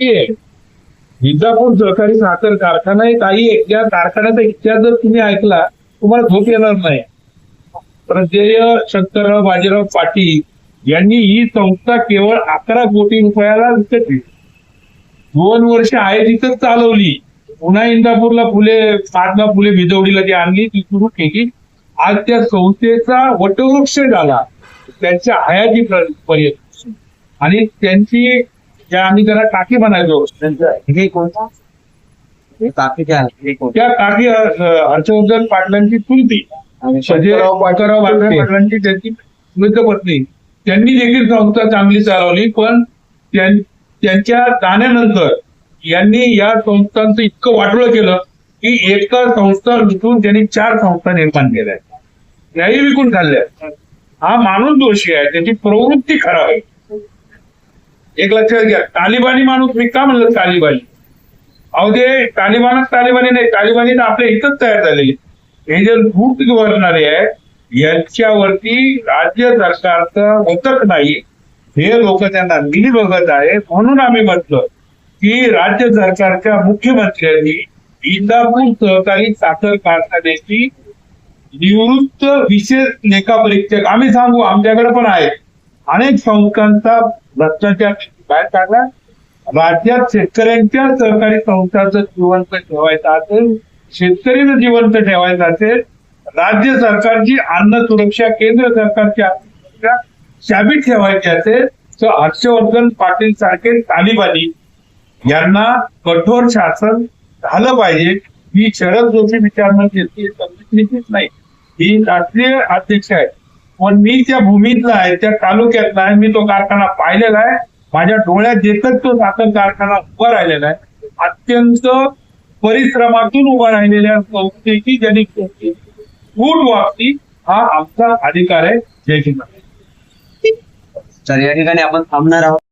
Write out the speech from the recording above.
नक्की आहे विजापूर सहकारी साखर कारखाना एक काही एक त्या कारखान्याचा इतिहास जर तुम्ही ऐकला तुम्हाला झोप येणार नाही. प्रत्यय शंकरराव बाजीराव पाटील यांनी ही संस्था केवळ अकरा कोटी रुपयाला विकत दोन वर्ष आहे तिथं चालवली. पुन्हा इंदापूरला फुले महात्मा फुले भिजवडीला ती आणली ती सुरू केली. आज त्या संस्थेचा वटवृक्ष झाला. त्यांच्या हयाती पर्यंत आणि त्यांची ज्या आम्ही त्याला टाकी म्हणायचो. हे हे? हे त्या टाकी हर्षवर्धन पाटलांची चुलती. आणि म्हणजे शंकरराव बाळासाहेब पाटलांची त्यांची मृत पत्नी त्यांनी देखील संस्था चांगली चालवली पण त्यां- त्यांच्या जाण्यानंतर यांनी या संस्थांचं इतकं वाटोळं केलं की एका संस्था लुटून त्यांनी चार संस्था निर्माण केल्या. त्याही विकून खाल्ल्या. हा माणूस दोषी आहे. त्याची प्रवृत्ती खराब आहे. एक लक्षात घ्या. तालिबानी माणूस मी का म्हणलं तालिबानी. अहो ते तालिबानच तालिबानी नाही तालिबानी तर आपल्या इथंच तयार झालेली. हे जे लूट गव्हर्नरे आहे यांच्यावरती राज्य सरकारचं होतच नाही हे लोक त्यांना मी बघत आहे म्हणून आम्ही म्हटलं की राज्य सरकारच्या मुख्यमंत्र्यांनी इंदापूर सहकारी साखर कारखान्याची निवृत्त विशेष लेखा परीक्षक आम्ही सांगू आमच्याकडे पण आहेत. अनेक संस्थांचा भ्रष्टाचार बाहेर काढला. राज्यात शेतकऱ्यांच्या सहकारी संस्थांचं जिवंत ठेवायचं असेल शेतकरीचं जिवंत ठेवायचं असेल राज्य सरकारची अन्न सुरक्षा केंद्र सरकारची अन्न सुरक्षा शाबीत ठेवायची असेल तर हर्षवर्धन पाटील सारखे तालिबानी यांना कठोर शासन झालं पाहिजे. ही शरद जोशी विचारणा घेतली नाही. ही राष्ट्रीय अध्यक्ष आहे पण मी त्या भूमीतला आहे त्या तालुक्यातला आहे मी तो कारखाना पाहिलेला आहे. माझ्या डोळ्यात येतच तो साखर कारखाना उभा राहिलेला आहे. अत्यंत परिश्रमातून उभा राहिलेल्या संस्थेची ज्यांनी फूट वागती हा आमचा अधिकार आहे. जय श्री राम. तर या ठिकाणी आपण थांबणार आहोत.